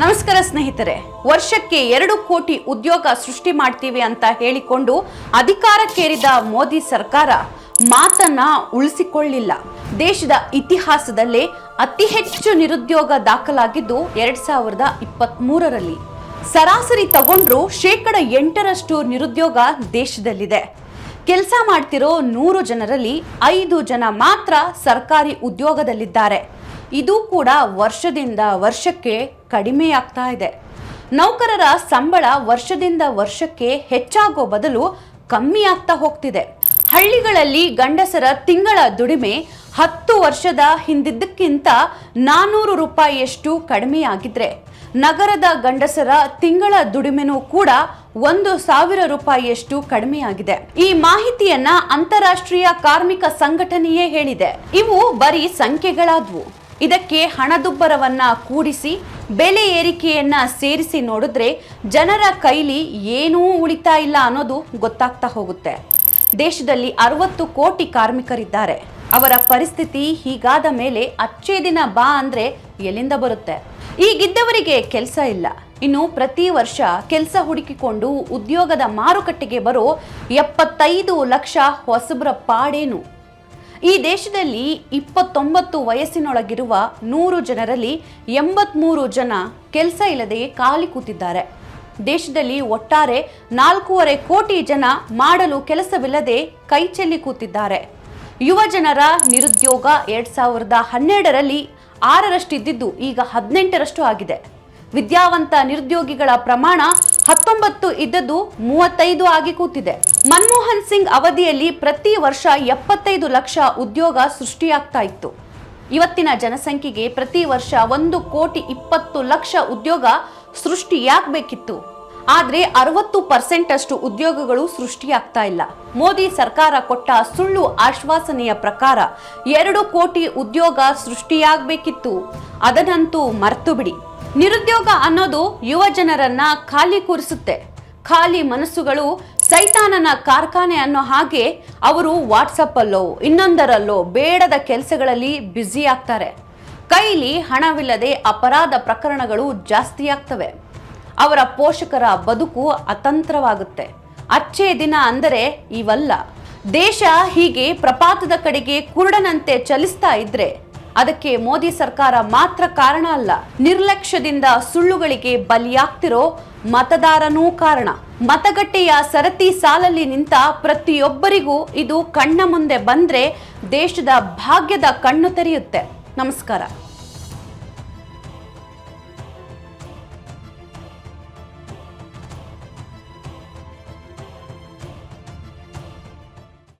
ನಮಸ್ಕಾರ ಸ್ನೇಹಿತರೆ. ವರ್ಷಕ್ಕೆ ಎರಡು ಕೋಟಿ ಉದ್ಯೋಗ ಸೃಷ್ಟಿ ಮಾಡ್ತೀವಿ ಅಂತ ಹೇಳಿಕೊಂಡು ಅಧಿಕಾರಕ್ಕೇರಿದ ಮೋದಿ ಸರ್ಕಾರ ಮಾತನ್ನ ಉಳಿಸಿಕೊಳ್ಳಿಲ್ಲ. ದೇಶದ ಇತಿಹಾಸದಲ್ಲೇ ಅತಿ ಹೆಚ್ಚು ನಿರುದ್ಯೋಗ ದಾಖಲಾಗಿದ್ದು ಎರಡ್ ಸಾವಿರದ ಇಪ್ಪತ್ತ್ ಮೂರರಲ್ಲಿ ಸರಾಸರಿ ತಗೊಂಡ್ರು ಶೇಕಡ ಎಂಟರಷ್ಟು ನಿರುದ್ಯೋಗ ದೇಶದಲ್ಲಿದೆ. ಕೆಲಸ ಮಾಡ್ತಿರೋ ನೂರು ಜನರಲ್ಲಿ ಐದು ಜನ ಮಾತ್ರ ಸರ್ಕಾರಿ ಉದ್ಯೋಗದಲ್ಲಿದ್ದಾರೆ. ಇದು ಕೂಡ ವರ್ಷದಿಂದ ವರ್ಷಕ್ಕೆ ಕಡಿಮೆಯಾಗ್ತಾ ಇದೆ. ನೌಕರರ ಸಂಬಳ ವರ್ಷದಿಂದ ವರ್ಷಕ್ಕೆ ಹೆಚ್ಚಾಗೋ ಬದಲು ಕಮ್ಮಿ ಆಗ್ತಾ ಹೋಗ್ತಿದೆ. ಹಳ್ಳಿಗಳಲ್ಲಿ ಗಂಡಸರ ತಿಂಗಳ ದುಡಿಮೆ ಹತ್ತು ವರ್ಷದ ಹಿಂದಿದ್ದಕ್ಕಿಂತ ನಾನ್ನೂರು ರೂಪಾಯಿಯಷ್ಟು ಕಡಿಮೆಯಾಗಿದ್ರೆ, ನಗರದ ಗಂಡಸರ ತಿಂಗಳ ದುಡಿಮೆನೂ ಕೂಡ ಒಂದು ಸಾವಿರ ರೂಪಾಯಿಯಷ್ಟು ಕಡಿಮೆಯಾಗಿದೆ. ಈ ಮಾಹಿತಿಯನ್ನ ಅಂತಾರಾಷ್ಟ್ರೀಯ ಕಾರ್ಮಿಕ ಸಂಘಟನೆಯೇ ಹೇಳಿದೆ. ಇವು ಬರೀ ಸಂಖ್ಯೆಗಳಾದ್ವು. ಇದಕ್ಕೆ ಹಣದುಬ್ಬರವನ್ನು ಕೂಡಿಸಿ, ಬೆಲೆ ಏರಿಕೆಯನ್ನ ಸೇರಿಸಿ ನೋಡಿದ್ರೆ ಜನರ ಕೈಲಿ ಏನೂ ಉಳಿತಾ ಇಲ್ಲ ಅನ್ನೋದು ಗೊತ್ತಾಗ್ತಾ ಹೋಗುತ್ತೆ. ದೇಶದಲ್ಲಿ ಅರವತ್ತು ಕೋಟಿ ಕಾರ್ಮಿಕರಿದ್ದಾರೆ. ಅವರ ಪರಿಸ್ಥಿತಿ ಹೀಗಾದ ಮೇಲೆ ಅಚ್ಚೇ ದಿನ ಬಾ ಅಂದ್ರೆ ಎಲ್ಲಿಂದ ಬರುತ್ತೆ? ಈಗಿದ್ದವರಿಗೆ ಕೆಲಸ ಇಲ್ಲ. ಇನ್ನು ಪ್ರತಿ ವರ್ಷ ಕೆಲಸ ಹುಡುಕಿಕೊಂಡು ಉದ್ಯೋಗದ ಮಾರುಕಟ್ಟೆಗೆ ಬರೋ ಎಪ್ಪತ್ತೈದು ಲಕ್ಷ ಹೊಸಬರ ಪಾಡೇನು? ಈ ದೇಶದಲ್ಲಿ ಇಪ್ಪತ್ತೊಂಬತ್ತು ವಯಸ್ಸಿನೊಳಗಿರುವ ನೂರು ಜನರಲ್ಲಿ ಎಂಬತ್ಮೂರು ಜನ ಕೆಲಸ ಇಲ್ಲದೆ ಖಾಲಿ ಕೂತಿದ್ದಾರೆ. ದೇಶದಲ್ಲಿ ಒಟ್ಟಾರೆ ನಾಲ್ಕೂವರೆ ಕೋಟಿ ಜನ ಮಾಡಲು ಕೆಲಸವಿಲ್ಲದೆ ಕೈಚೆಲ್ಲಿ ಕೂತಿದ್ದಾರೆ. ಯುವ ಜನರ ನಿರುದ್ಯೋಗ ಎರಡ್ ಸಾವಿರದ ಹನ್ನೆರಡರಲ್ಲಿ ಆರರಷ್ಟಿದ್ದಿದ್ದು ಈಗ ಹದಿನೆಂಟರಷ್ಟು ಆಗಿದೆ. ವಿದ್ಯಾವಂತ ನಿರುದ್ಯೋಗಿಗಳ ಪ್ರಮಾಣ ಹತ್ತೊಂಬತ್ತು ಇದ್ದದ್ದು ಮೂವತ್ತೈದು ಆಗಿ ಕೂತಿದೆ. ಮನಮೋಹನ್ ಸಿಂಗ್ ಅವಧಿಯಲ್ಲಿ ಪ್ರತಿ ವರ್ಷ ಎಪ್ಪತ್ತೈದು ಲಕ್ಷ ಉದ್ಯೋಗ ಸೃಷ್ಟಿಯಾಗ್ತಾ ಇತ್ತು. ಇವತ್ತಿನ ಜನಸಂಖ್ಯೆಗೆ ಪ್ರತಿ ವರ್ಷ ಒಂದು ಕೋಟಿ ಇಪ್ಪತ್ತು ಲಕ್ಷ ಉದ್ಯೋಗ ಸೃಷ್ಟಿಯಾಗಬೇಕಿತ್ತು. ಆದರೆ ಅರವತ್ತು ಪರ್ಸೆಂಟ್ ಅಷ್ಟು ಉದ್ಯೋಗಗಳು ಸೃಷ್ಟಿಯಾಗ್ತಾ ಇಲ್ಲ. ಮೋದಿ ಸರ್ಕಾರ ಕೊಟ್ಟ ಸುಳ್ಳು ಆಶ್ವಾಸನೆಯ ಪ್ರಕಾರ ಎರಡು ಕೋಟಿ ಉದ್ಯೋಗ ಸೃಷ್ಟಿಯಾಗಬೇಕಿತ್ತು. ಅದನ್ನಂತೂ ಮರ್ತು ಬಿಡಿ. ನಿರುದ್ಯೋಗ ಅನ್ನೋದು ಯುವ ಜನರನ್ನ ಖಾಲಿ ಕೂರಿಸುತ್ತೆ. ಖಾಲಿ ಮನಸ್ಸುಗಳು ಸೈತಾನನ ಕಾರ್ಖಾನೆ ಅನ್ನೋ ಹಾಗೆ ಅವರು ವಾಟ್ಸಪ್ಪಲ್ಲೋ, ಇನ್ನೊಂದರಲ್ಲೋ ಬೇಡದ ಕೆಲಸಗಳಲ್ಲಿ ಬ್ಯುಸಿ ಆಗ್ತಾರೆ. ಕೈಲಿ ಹಣವಿಲ್ಲದೆ ಅಪರಾಧ ಪ್ರಕರಣಗಳು ಜಾಸ್ತಿ ಆಗ್ತವೆ. ಅವರ ಪೋಷಕರ ಬದುಕು ಅತಂತ್ರವಾಗುತ್ತೆ. ಅಚ್ಚೇ ದಿನ ಅಂದರೆ ಇವಲ್ಲ. ದೇಶ ಹೀಗೆ ಪ್ರಪಾತದ ಕಡೆಗೆ ಕುರುಡನಂತೆ ಚಲಿಸ್ತಾ ಇದ್ರೆ ಅದಕ್ಕೆ ಮೋದಿ ಸರ್ಕಾರ ಮಾತ್ರ ಕಾರಣ ಅಲ್ಲ, ನಿರ್ಲಕ್ಷ್ಯದಿಂದ ಸುಳ್ಳುಗಳಿಗೆ ಬಲಿಯಾಗ್ತಿರೋ ಮತದಾರನೂ ಕಾರಣ. ಮತಗಟ್ಟೆಯ ಸರತಿ ಸಾಲಲ್ಲಿ ನಿಂತ ಪ್ರತಿಯೊಬ್ಬರಿಗೂ ಇದು ಕಣ್ಣ ಮುಂದೆ ಬಂದ್ರೆ ದೇಶದ ಭಾಗ್ಯದ ಕಣ್ಣು ತೆರೆಯುತ್ತೆ. ನಮಸ್ಕಾರ.